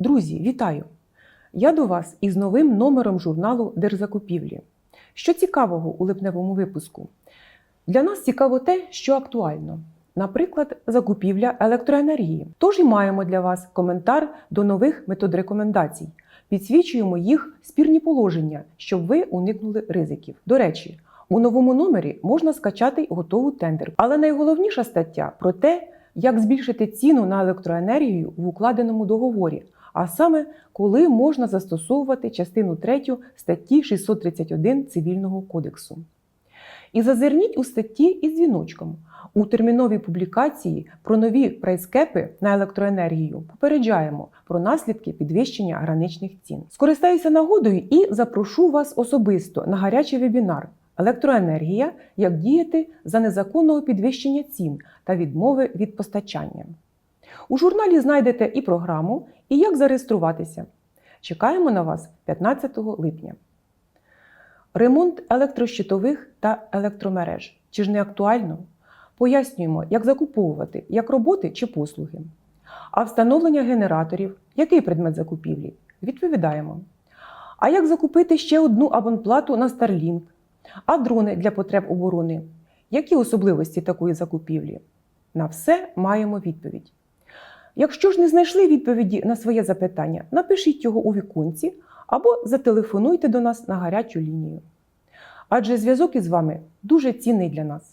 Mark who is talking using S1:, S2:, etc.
S1: Друзі, вітаю! Я до вас із новим номером журналу Держзакупівлі. Що цікавого у липневому випуску? Для нас цікаво те, що актуально. Наприклад, закупівля електроенергії. Тож і маємо для вас коментар до нових метод рекомендацій. Підсвічуємо їх спірні положення, щоб ви уникнули ризиків. До речі, у новому номері можна скачати готову тендер. Але найголовніша стаття про те, як збільшити ціну на електроенергію в укладеному договорі, а саме коли можна застосовувати частину 3 статті 631 Цивільного кодексу. І зазирніть у статті із дзвіночком. У терміновій публікації про нові прайскепи на електроенергію попереджаємо про наслідки підвищення граничних цін. Скористаюся нагодою і запрошу вас особисто на гарячий вебінар Електроенергія як діяти за незаконного підвищення цін та відмови від постачання. У журналі знайдете і програму, і як зареєструватися. Чекаємо на вас 15 липня. Ремонт електрощитових та електромереж. Чи ж не актуально? Пояснюємо, як закуповувати, як роботи чи послуги. А встановлення генераторів який предмет закупівлі? Відповідаємо. А як закупити ще одну абонплату на Starlink? А дрони для потреб оборони? Які особливості такої закупівлі? На все маємо відповідь. Якщо ж не знайшли відповіді на своє запитання, напишіть його у віконці або зателефонуйте до нас на гарячу лінію. Адже зв'язок із вами дуже цінний для нас.